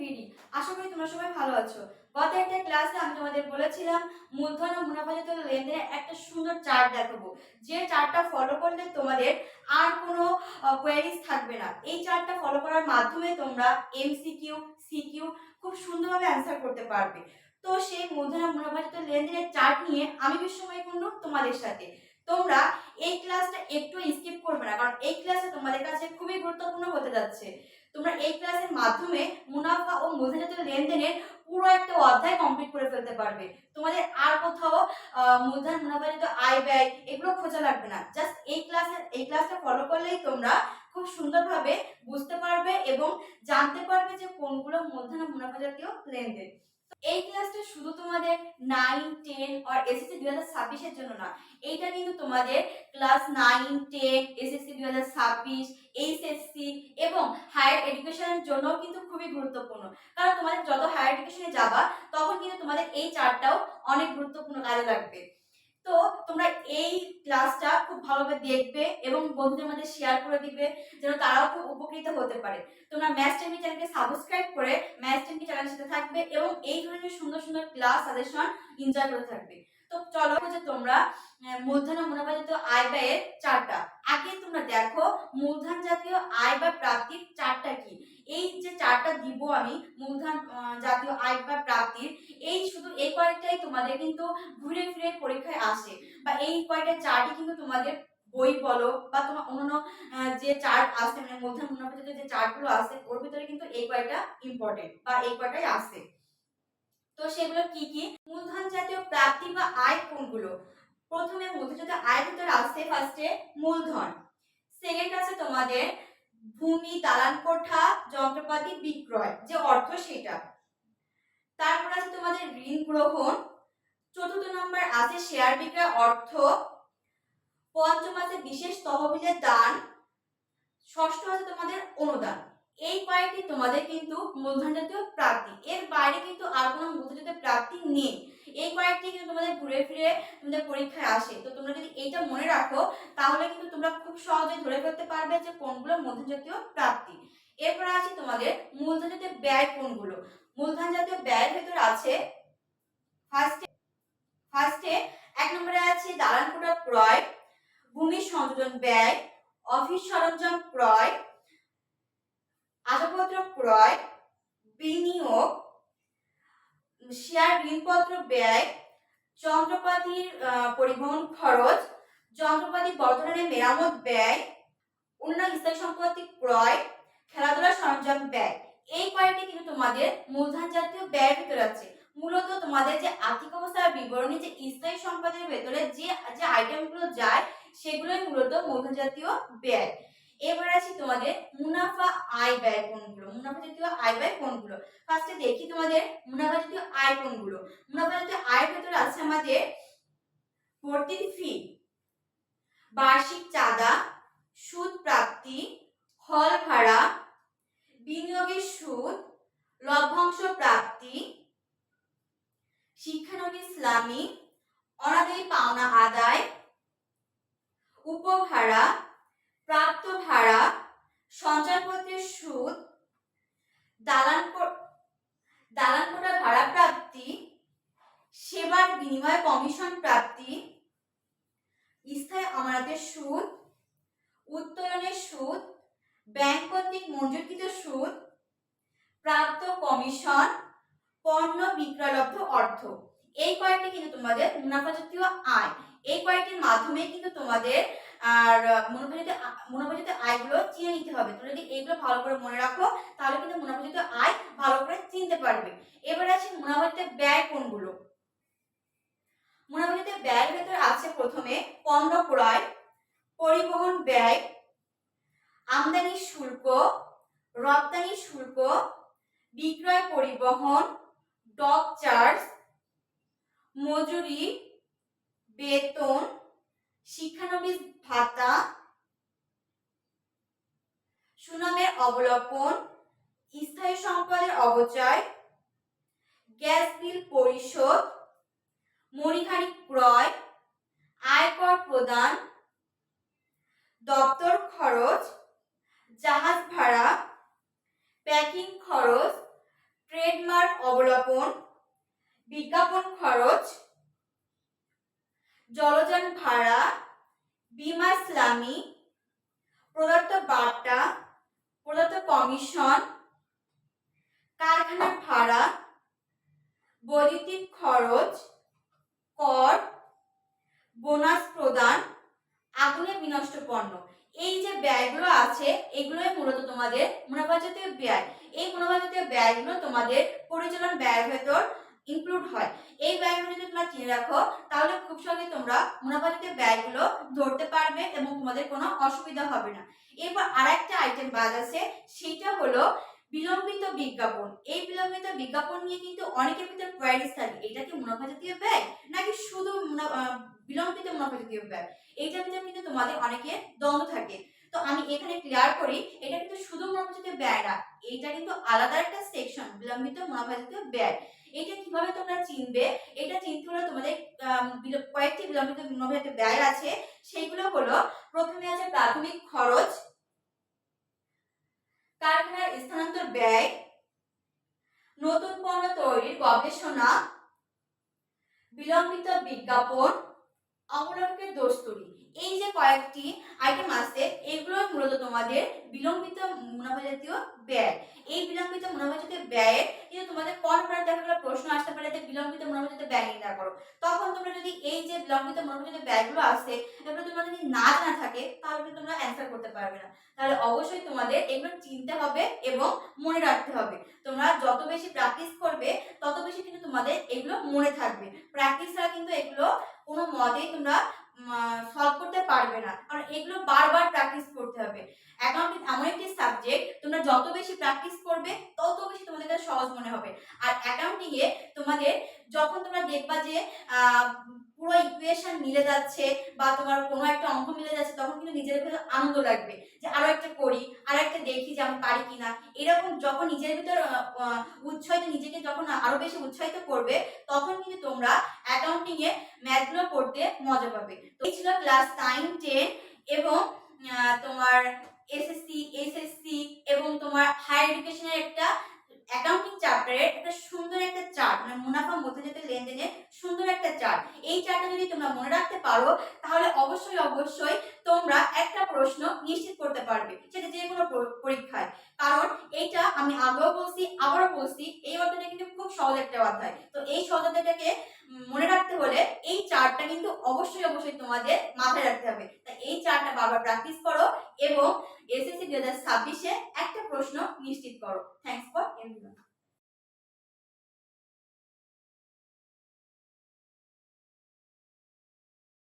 BD আশা করি তোমরা সবাই ভালো আছো। গত একটা ক্লাসে আমি তোমাদের বলেছিলাম, মূলধন ও মুনাফাজাত লেনদেনের একটা সুন্দর চার্ট দেখাবো। যে চার্টটা ফলো করলে তোমাদের আর কোনো কোয়ারিজ থাকবে না। এই চার্টটা ফলো করার মাধ্যমে তোমরা এমসিকিউ সিকিউ খুব সুন্দরভাবে অ্যান্সার করতে পারবে। তো সেই মূলধন মুনাফাজাত লেনদেনের চার্ট নিয়ে আমি বিশ্বময় কুণ্ডু তোমাদের সাথে। তোমরা এই ক্লাসটা একটু স্কিপ করবে না, কারণ এই ক্লাসে তোমাদের কাছে খুবই গুরুত্বপূর্ণ হতে যাচ্ছে। তোমরা এই ক্লাসের মাধ্যমে মুনাফা ও মূলধনজাত লেনদেনের পুরো একটা অধ্যায় কমপ্লিট করে ফেলতে পারবে। তোমাদের আর কোথাও মূলধন, মুনাফাজাত আয় ব্যয় এগুলো খোঁজা লাগবে না। জাস্ট এই ক্লাসে এই ক্লাসটা ফলো করলেই তোমরা খুব সুন্দরভাবে বুঝতে পারবে এবং জানতে পারবে যে কোনগুলো মূলধন মুনাফা জাতীয় লেনদেন। এই ক্লাসটা শুধু তোমাদের নাইন টেন আর এসএসসি দুই হাজার ছাব্বিশের জন্য না, এইটা কিন্তু তোমাদের ক্লাস নাইন টেন এসএসসি দুই হাজার ছাব্বিশ এইচএসসি হায়ার এডুকেশনের জন্য কিন্তু খুবই গুরুত্বপূর্ণ। কারণ তোমাদের যত হায়ার এডুকেশনে যাবা, তখন কিন্তু তোমাদের এই চার্টটাও অনেক গুরুত্বপূর্ণ কাজে লাগবে। তো তোমরা এই ক্লাসটা খুব ভালোভাবে দেখবে এবং বন্ধুদের মধ্যে শেয়ার করে দিবে, যেন তারাও খুব উপকৃত হতে পারে। তোমরা ম্যাথ টেমি চ্যানেলকে সাবস্ক্রাইব করে ম্যাথ টেমি চ্যানেলের সাথে থাকবে এবং এই ধরনের সুন্দর সুন্দর ক্লাস সাজেশন এনজয় করে থাকবে। তো চলো যে তোমরা মূলধন ও মুনাফা জাতীয় আয় ব্যয়ের চারটা আগে তোমরা দেখো, মূলধন জাতীয় আয় বা প্রাপ্তির চারটা কি? এই যে চারটা দিব আমি, মূলধন জাতীয় আয় বা প্রাপ্তির, এই শুধু এই কয়েকটাই তোমাদের কিন্তু ঘুরে ফিরে পরীক্ষায় আসে। বা এই কয়েকটা চার্টই কিন্তু তোমাদের বই বলো বা তোমার অন্যান্য যে চার্ট আছে মানে মূলধন মুনাফা যে চার্টগুলো আছে, ওর ভিতরে কিন্তু এই কয়েকটা ইম্পর্টেন্ট বা এই কয়টাই আছে। তো সেগুলো কি কি? মূলধন জাতীয় প্রাপ্তি বা আয় কোনগুলো? প্রথমে মূলধন জাতীয় আয়ের ভিতরে আসছে ফার্স্টে মূলধন। সেকেন্ড আছে তোমাদের ভূমি দালান কোঠা যন্ত্রপাতি, বিক্রয়, যে অর্থ সেটা। তারপর আছে তোমাদের ঋণ গ্রহণ। চতুর্থ নম্বর আছে শেয়ার বিক্রয় অর্থ। পঞ্চম আছে বিশেষ তহবিলের দান। ষষ্ঠ আছে তোমাদের অনুদান। এই কয়েকটি তোমাদের কিন্তু মূলধন জাতীয় প্রাপ্তি। এর বাইরে কিন্তু আর কোনো মূলধন জাতীয় প্রাপ্তি নেই। এই কয়েকটি কিন্তু তোমাদের ঘুরে ফিরে তোমাদের পরীক্ষায় আসে। তো তোমরা যদি এইটা মনে রাখো, তাহলে কিন্তু তোমরা খুব সহজে ধরে ফেলতে পারবে যে কোনগুলো মূলধন জাতীয় প্রাপ্তি। এরপর আছে তোমাদের মূলধন জাতীয় ব্যয় কোনগুলো? মূলধন জাতীয় ব্যয়ের ভেতর আছে ফার্স্টে ফার্স্টে এক নম্বরে আছে দালান কোঠা ক্রয়, ভূমি সংযোজন ব্যয়, অফিস সরঞ্জাম ক্রয়, আসবাবপত্র ক্রয়, বিনিয়োগ শেয়ার ঋণপত্র ব্যয় যন্ত্রপাতির পরিবহন খরচ, যন্ত্রপাতি বর্তমানে মেরামত ব্যয় অন্যান্য স্থায়ী সম্পত্তি ক্রয়, খেলাধুলার সরঞ্জাম ব্যয়। এই কয়েকটি কিন্তু তোমাদের মূলধন জাতীয় ব্যয়ের ভিতরে আছে। মূলত তোমাদের যে আর্থিক অবস্থার বিবরণী, যে স্থায়ী সম্পদের ভেতরে যে যে আইটেমগুলো যায়, সেগুলোই মূলত মূলধন জাতীয় ব্যয়। এবার আছি তোমাদের মুনাফা আয় ব্যয় কোনগুলো মুনাফা জাতীয় আয় ব্যয় কোনগুলো ফার্স্টে দেখি তোমাদের মুনাফা জাতীয় আয় কোনগুলো মুনাফা জাতীয় আয়ের ভেতরে আছে আমাদের ভর্তির ফি বার্ষিক চাঁদা, সুদ প্রাপ্তি, হল ভাড়া, বিনিয়োগের সুদ লভ্যাংশ প্রাপ্তি শিক্ষানবী ইসলামী অনাদায়ী পাওনা আদায় উপভাড়া প্রাপ্ত ভাড়া সঞ্চয়পত্রের সুদ দালান কো- দালান কোটা ভাড়া প্রাপ্তি সেবার বিনিময় কমিশন প্রাপ্তি, স্থায়ী আমানতের সুদ, উত্তোলনের সুদ, ব্যাংক কর্তৃক মঞ্জুরকৃত সুদ, প্রাপ্ত কমিশন, পণ্য বিক্রয়লব্ধ অর্থ। এই কয়েকটি কিন্তু তোমাদের মুনাফা জাতীয় আয়। এই কয়েকটির মাধ্যমে কিন্তু তোমাদের আর মুনাফাজিত মুনাফাজিত আয়গুলো চিনে নিতে হবে। তুমি যদি এইগুলো ভালো করে মনে রাখো, তাহলে কিন্তু মুনাফাজিত আয় ভালো করে চিনতে পারবে। এবার আছে মুনাফাজিত ব্যয় কোনগুলো? মুনাফাজিত ব্যয়ের ভেতরে আছে প্রথমে পণ্য ক্রয়, পরিবহন ব্যয়, আমদানি শুল্ক, রপ্তানি শুল্ক, বিক্রয় পরিবহন, ডক চার্জ, মজুরি, বেতন, শিক্ষানবিশ ভাতা, সুনামের অবলোকন স্থায়ী সম্পদের অবচয় গ্যাস বিল পরিশোধ মণিহারি ক্রয়, আয়কর প্রদান, দপ্তর খরচ, জাহাজ ভাড়া, প্যাকিং খরচ, ট্রেডমার্ক অবলম্বন, বিজ্ঞাপন খরচ, জলযান ভাড়া, বিমা ইসলামী প্রদত্ত বার্তা, প্রদত্ত কমিশন, কারখানার ভাড়া, বৈদ্যুতিক খরচ কর বোনাস প্রদান, আগুনে বিনষ্ট পণ্য। এই যে ব্যয়গুলো আছে, এগুলোই মূলত তোমাদের মুনাফা জাতীয় ব্যয়। এই মুনাফা জাতীয় ব্যয়গুলো তোমাদের পরিচালন ব্যয়ের ভেতর ইনক্লুড হয়। এই ব্যয়গুলো যদি তোমরা চিনে রাখো, তাহলে খুব সহজে তোমরা মুনাফা জাতীয় ব্যয়গুলো ধরতে পারবে এবং তোমাদের কোনো অসুবিধা হবে না। এরপর আরেকটা আইটেম বাদ আছে, সেটা হলো বিলম্বিত বিজ্ঞাপন। এই বিলম্বিত বিজ্ঞাপন নিয়ে কিন্তু অনেকের ভিতরে কোয়ারিজ থাকে, এটা কি মুনাফা জাতীয় ব্যয়? নাকি শুধু বিলম্বিত মুনাফা জাতীয় ব্যয় এইটার ভিতরে কিন্তু তোমাদের অনেকের দ্বন্দ্ব থাকে। তো আমি এখানে ক্লিয়ার করি, এটা কিন্তু শুধু মুনাফা জাতীয় ব্যয় না এটা কিন্তু আলাদা একটা সেকশন বিলম্বিত মুনাফা জাতীয় ব্যয়। এটা কীভাবে তোমরা চিনবে? এটা চিনতে হলে তোমাদের কয়েকটি বিলম্বিত মুনাফা জাতীয় ব্যয় আছে, সেইগুলো হলো, প্রথমে আছে প্রাথমিক খরচ, কারখানার স্থানান্তর ব্যয়, নতুন পণ্য তৈরির গবেষণা বিলম্বিত বিজ্ঞাপন অবলম্বনের দোস্তুরি। এই যে কয়েকটি আইটেম আছে, এগুলো মূলত তোমাদের বিলম্বিত মুনাফা জাতীয় ব্যয়। এই বিলম্বিত মুনাফা জাতীয় ব্যয়ে কিন্তু তোমাদের পরে দেখা গেলো প্রশ্ন আসতে পারে যে বিলম্বিত মুনাফা জাতীয় ব্যয় নির্ণয় করো। তখন তোমরা যদি এই যে বিলম্বিত মুনাফা জাতীয় ব্যয়গুলো আছে, এগুলো তোমরা যদি না জানা থাকে, তাহলে কিন্তু তোমরা অ্যান্সার করতে পারবে না। তাহলে অবশ্যই তোমাদের এগুলো চিনতে হবে এবং মনে রাখতে হবে। তোমরা যত বেশি প্র্যাকটিস করবে, তত বেশি কিন্তু তোমাদের এগুলো মনে থাকবে। প্র্যাকটিস ছাড়া কিন্তু এগুলো কোনো মতেই তোমরা সলভ করতে পারবে না। কারণ এগুলো বারবার প্র্যাকটিস করতে হবে। অ্যাকাউন্টিং এমন একটি সাবজেক্ট তোমরা যত বেশি প্র্যাকটিস করবে, তত বেশি তোমাদের সহজ মনে হবে। আর অ্যাকাউন্টিং এ তোমাদের যখন তোমরা দেখবা যে পুরো ইকুয়েশন মিলে যাচ্ছে বা তোমার কোনো একটা অঙ্ক মিলে যাচ্ছে, তখন কিন্তু নিজের ভিতরে আনন্দ লাগবে যে আরও একটা করি, আর একটা দেখি যে আমি পারি কিনা। এরকম যখন নিজের ভিতর উৎসাহিত, নিজেকে যখন আরও বেশি উৎসাহিত করবে, তখন কিন্তু তোমরা অ্যাকাউন্টিং এ ম্যাথগুলো করতে মজা পাবে। তো এই ছিল ক্লাস নাইন টেন এবং তোমার এসএসসি এসএসসি এবং তোমার হায়ার এডুকেশনের একটা অ্যাকাউন্টিং চ্যাপ্টারের একটা সুন্দর একটা চার্ট মানে মুনাফা মধ্যজাতীয় লেনদেনের সুন্দর একটা চার্ট এই চার্টটা যদি তোমরা মনে রাখতে পারো, তাহলে অবশ্যই অবশ্যই তোমরা একটা প্রশ্ন নিশ্চিত করতে পারবে, সেটা যে কোনো পরীক্ষায়। কারণ এইটা আমি আগেও বলছি, আবারও বলছি, এই অধ্যায়টা কিন্তু খুব সহজ একটা অধ্যায়। তো এই সহজ অধ্যায়টাকে মনে রাখতে হলে এই চার্টটা কিন্তু অবশ্যই অবশ্যই তোমাদের মাথায় রাখতে হবে। তাই এই চার্টটা বারবার প্র্যাকটিস করো এবং এসএসসি দুই হাজার ছাব্বিশে একটা প্রশ্ন নিশ্চিত করো। Thanks for everyone